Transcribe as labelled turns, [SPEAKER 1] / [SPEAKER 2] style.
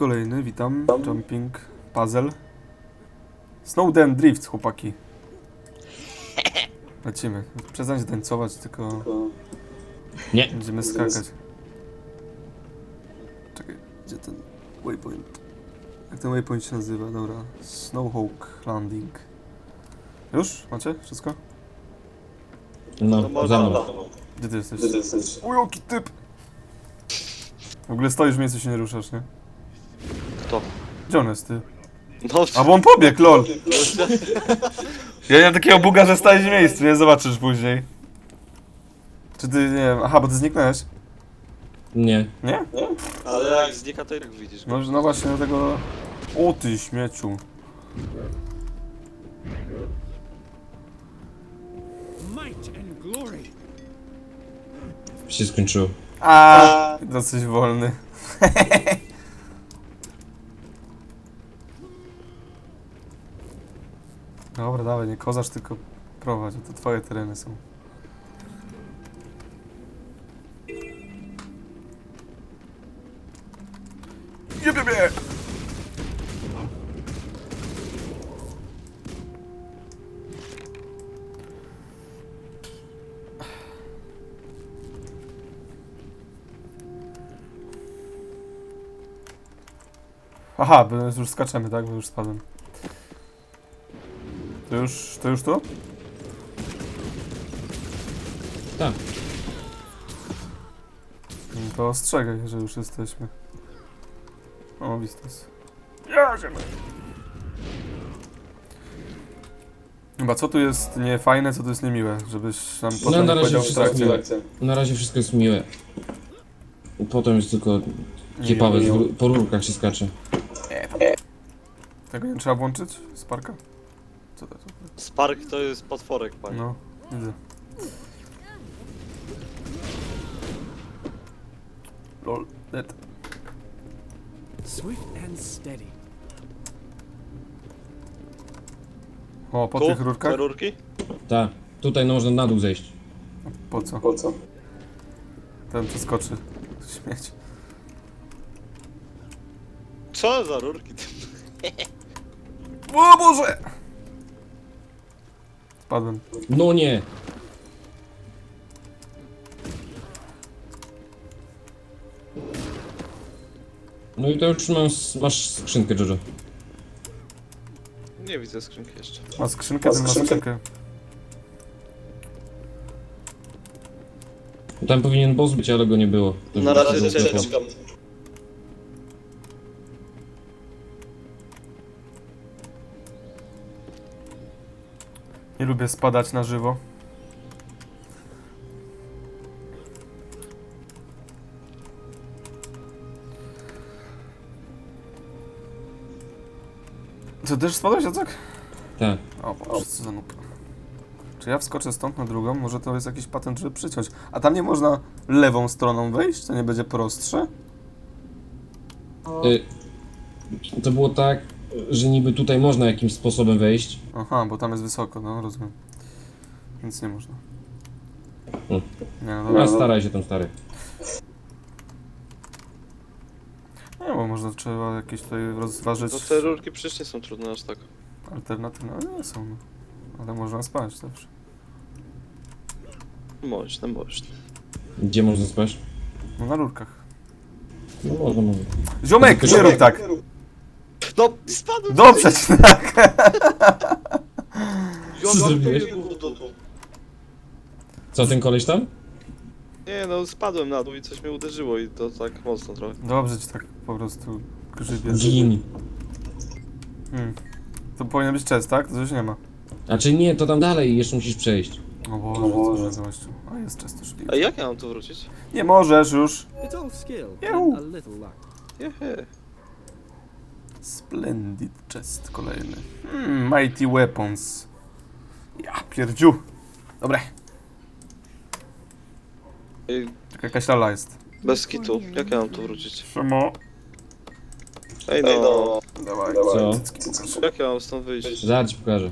[SPEAKER 1] kolejny, witam. Jumping, puzzle. Snowden Drift, chłopaki. Lecimy. Przestań tańcować, tylko
[SPEAKER 2] Nie.
[SPEAKER 1] będziemy skakać. Czekaj, gdzie ten waypoint? Jak ten waypoint się nazywa? Dobra. Snowhawk Landing. Już? Macie? Wszystko?
[SPEAKER 2] No, za mną.
[SPEAKER 1] Gdzie ty jesteś? O, jaki typ! W ogóle stoisz w miejscu się nie ruszasz, nie?
[SPEAKER 3] Kto?
[SPEAKER 1] Gdzie on jest, ty?
[SPEAKER 3] No,
[SPEAKER 1] A bo on pobiegł, lol! Ja nie mam takiego buga, że stałeś w miejscu, nie? Zobaczysz później. Czy ty, nie wiem, aha, bo ty zniknąłeś?
[SPEAKER 2] Nie.
[SPEAKER 1] Nie?
[SPEAKER 3] ale jak znika to jak widzisz.
[SPEAKER 1] No, no właśnie, dlatego... O ty śmieciu.
[SPEAKER 4] might and glory.
[SPEAKER 2] Się skończyło.
[SPEAKER 1] A, dosyć wolny. Dobra, dawaj, nie kozasz, tylko prowadź, bo to twoje tereny są. Jeb, jeb, jeb. Aha, bo już skaczemy, tak? Bo już spadłem. To już, to już tu?
[SPEAKER 2] Tak.
[SPEAKER 1] No To ostrzegaj, że już jesteśmy. O, Vistas. Ja się Chyba co tu jest niefajne, co tu jest niemiłe, żebyś nam potem
[SPEAKER 2] No, na
[SPEAKER 1] nie
[SPEAKER 2] razie
[SPEAKER 1] powiedział w
[SPEAKER 2] wszystko
[SPEAKER 1] trakcie.
[SPEAKER 2] miłe. Na razie wszystko jest miłe. Potem jest tylko
[SPEAKER 1] nie,
[SPEAKER 2] z ró- po rurkach się skacze.
[SPEAKER 1] Tego nie trzeba włączyć? Sparka?
[SPEAKER 3] Spark to jest potworek, panie.
[SPEAKER 1] No, widzę. Lol, dead.
[SPEAKER 4] Swift and steady.
[SPEAKER 1] O, po
[SPEAKER 3] tu?
[SPEAKER 1] tych rurkach?
[SPEAKER 3] Te rurki?
[SPEAKER 2] Tak. Tutaj no można na dół zejść.
[SPEAKER 1] Po co? Po co? Ten przeskoczy. Śmieć.
[SPEAKER 3] Co za rurki?
[SPEAKER 1] O Boże! Spadłem.
[SPEAKER 2] No nie! No i to już mam, masz skrzynkę, Jojo.
[SPEAKER 3] Nie widzę skrzynki jeszcze.
[SPEAKER 1] Ma skrzynkę, ten ma skrzynkę.
[SPEAKER 2] Tam powinien boss być, ale go nie było. To
[SPEAKER 3] Na
[SPEAKER 2] już
[SPEAKER 3] razie
[SPEAKER 2] był
[SPEAKER 3] czekam.
[SPEAKER 1] Nie lubię spadać na żywo. Co, też spadłeś, Jacek?
[SPEAKER 2] Tak.
[SPEAKER 1] O Boże, co za. Czy ja wskoczę stąd na drugą? Może to jest jakiś patent, żeby przyciąć. A tam nie można lewą stroną wejść? To nie będzie prostsze?
[SPEAKER 2] Y, to było tak, że niby tutaj można jakimś sposobem wejść.
[SPEAKER 1] Aha, bo tam jest wysoko, no rozumiem. Nic nie można.
[SPEAKER 2] Hmm.
[SPEAKER 1] Nie, no
[SPEAKER 2] A
[SPEAKER 1] dobra.
[SPEAKER 2] staraj się tam, stary.
[SPEAKER 1] Nie, bo może trzeba jakieś tutaj rozważyć
[SPEAKER 3] No te rurki przecież nie są trudne aż tak.
[SPEAKER 1] alternatywne, ale nie są. No. Ale można spać zawsze.
[SPEAKER 3] Można, można.
[SPEAKER 2] Gdzie można spać?
[SPEAKER 1] No na rurkach.
[SPEAKER 2] No można, można.
[SPEAKER 1] Ziomek, nie rób tak!
[SPEAKER 3] No, spadłem!
[SPEAKER 1] Dobrze tak!
[SPEAKER 3] Ja,
[SPEAKER 2] Co zrobiłeś? Co, ten koleś tam?
[SPEAKER 3] Nie no, spadłem na dół i coś mnie uderzyło i to tak mocno trochę.
[SPEAKER 1] Dobrze ci tak po prostu grzybie.
[SPEAKER 2] Gin.
[SPEAKER 1] Hmm. To powinien być chest, tak? To coś nie ma.
[SPEAKER 2] A czy nie, to tam dalej, jeszcze musisz przejść.
[SPEAKER 1] O Boże, co za gościu. A jest chest już.
[SPEAKER 3] A jak ja mam tu wrócić?
[SPEAKER 1] Nie możesz już.
[SPEAKER 4] It's all skill a little luck.
[SPEAKER 3] Jehe.
[SPEAKER 1] Splendid chest kolejny. Hmm, mighty weapons. Ja pierdziu. Dobre.
[SPEAKER 3] Ej,
[SPEAKER 1] Tylko jakaś lala jest.
[SPEAKER 3] Bez kitu. Jak ja mam tu wrócić?
[SPEAKER 1] Szemo.
[SPEAKER 3] Ej no,
[SPEAKER 1] Dawaj.
[SPEAKER 2] Co?
[SPEAKER 1] Cycki pokaż.
[SPEAKER 3] jak ja mam stąd wyjść?
[SPEAKER 2] Zaraz ci pokażę.